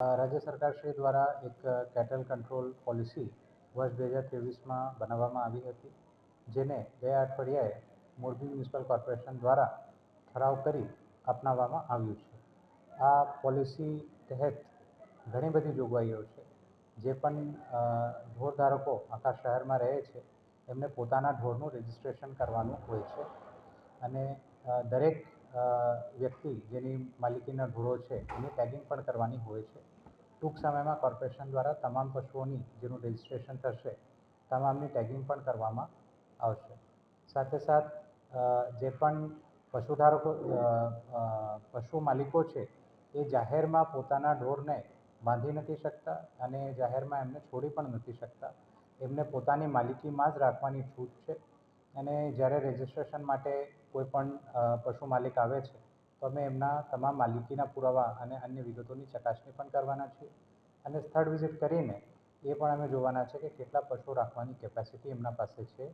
રાજ્ય સરકારશ્રી દ્વારા એક કેટલ કંટ્રોલ પોલિસી વર્ષ બે હજાર ત્રેવીસમાં બનાવવામાં આવી હતી. જેને ગયા અઠવાડિયાએ મોરબી મ્યુનિસિપલ કોર્પોરેશન દ્વારા ઠરાવ કરી અપનાવવામાં આવ્યું છે. આ પોલિસી તહેત ઘણી બધી જોગવાઈઓ છે. જે પણ ઢોરધારકો આખા શહેરમાં રહે છે, એમને પોતાના ઢોરનું રજિસ્ટ્રેશન કરવાનું હોય છે. અને દરેક વ્યક્તિ જેની માલિકીના ઢોરો છે, એની ટેગિંગ પણ કરવાની હોય છે. ટૂંક સમયમાં કોર્પોરેશન દ્વારા તમામ પશુઓની જેનું રજિસ્ટ્રેશન થશે, તમામની ટેગિંગ પણ કરવામાં આવશે. સાથે સાથ જે પણ પશુધારકો પશુ માલિકો છે, એ જાહેરમાં પોતાના ઢોરને બાંધી નથી શકતા અને જાહેરમાં એમને છોડી પણ નથી શકતા. એમને પોતાની માલિકીમાં જ રાખવાની છૂટ છે. અને જ્યારે રજિસ્ટ્રેશન માટે કોઈ પણ પશુ માલિક આવે છે, તો અમે એમના તમામ માલિકીના પુરાવા અને અન્ય વિગતોની ચકાસણી પણ કરવાના છીએ. અને સ્થળ વિઝિટ કરીને એ પણ અમે જોવાના છે કે કેટલા પશુ રાખવાની કેપેસિટી એમના પાસે છે.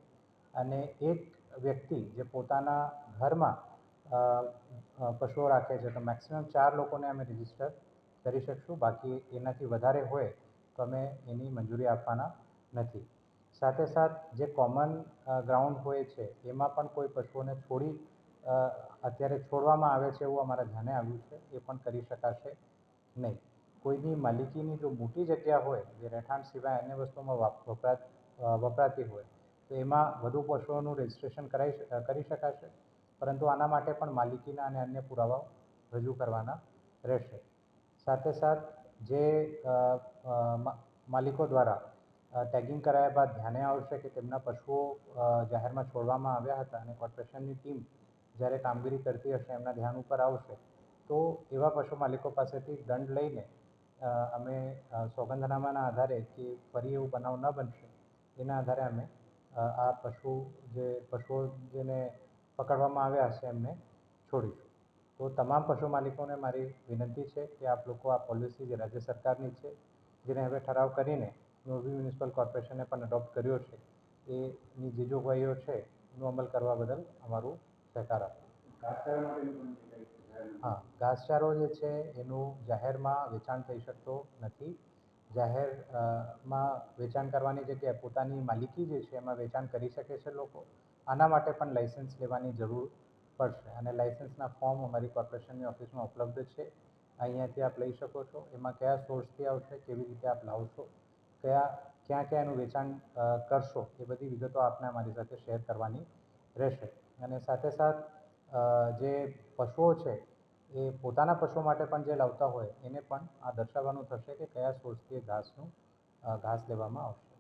અને એક વ્યક્તિ જે પોતાના ઘરમાં પશુઓ રાખે છે, તો મેક્સિમમ ચાર લોકોને અમે રજિસ્ટર કરી શકશું. બાકી એનાથી વધારે હોય તો અમે એની મંજૂરી આપવાના નથી. સાથે સાથ જે કોમન ગ્રાઉન્ડ હોય છે, એમાં પણ કોઈ પશુઓને છોડી અત્યારે છોડવામાં આવે છે એવું અમારા ધ્યાને આવ્યું છે, એ પણ કરી શકાશે નહીં. કોઈની માલિકીની જો મોટી જગ્યા હોય, જે રહેઠાણ સિવાય અન્ય વસ્તુમાં વપરા વપરાતી હોય, તો એમાં વધુ પશુઓનું રજિસ્ટ્રેશન કરાઈ કરી શકાશે, પરંતુ આના માટે પણ માલિકીના અને અન્ય પુરાવાઓ રજૂ કરવાના રહેશે. સાથે સાથ જે માલિકો દ્વારા ટેગિંગ કરાયા બાદ ધ્યાને આવશે કે તેમના પશુઓ જાહેરમાં છોડવામાં આવ્યા હતા અને કોર્પોરેશનની ટીમ જ્યારે કામગીરી કરતી હશે, એમના ધ્યાન ઉપર આવશે, તો એવા પશુ માલિકો પાસેથી દંડ લઈને અમે સોગંદનામાના આધારે કે ફરી એવું બનાવ ન બનશે, એના આધારે અમે આ પશુ જે, પશુઓ જેને પકડવામાં આવ્યા હશે, એમને છોડીશું. તો તમામ પશુ માલિકોને મારી વિનંતી છે કે આપ લોકો આ પોલિસી જે રાજ્ય સરકારની છે, જેને હવે ઠરાવ કરીને મોરબી મ્યુનિસિપલ કોર્પોરેશને પણ અડોપ્ટ કર્યો છે. એની જે જોગવાઈઓ છે, એનો અમલ કરવા બદલ અમારું સહકાર આપો. હા, ઘાસચારો જે છે, એનું જાહેરમાં વેચાણ થઈ શકતો નથી. જાહેરમાં વેચાણ કરવાની જગ્યાએ પોતાની માલિકી જે છે, એમાં વેચાણ કરી શકે છે લોકો. આના માટે પણ લાઇસન્સ લેવાની જરૂર પડશે. અને લાઇસન્સના ફોર્મ અમારી કોર્પોરેશનની ઓફિસમાં ઉપલબ્ધ છે. અહીંયાથી આપ લઈ શકો છો. એમાં કયા સોર્સથી આવશે, કેવી રીતે આપ લાવશો કયા, ક્યાં ક્યાં એનું વેચાણ કરશો એ બધી વિગતો આપને અમારી સાથે શેર કરવાની રહેશે. અને સાથે સાથ જે પશુઓ છે, એ પોતાના પશુઓ માટે પણ જે લાવતા હોય એને પણ આ દર્શાવવાનું થશે કે કયા સોર્સથી ઘાસનું ઘાસ લેવામાં આવશે.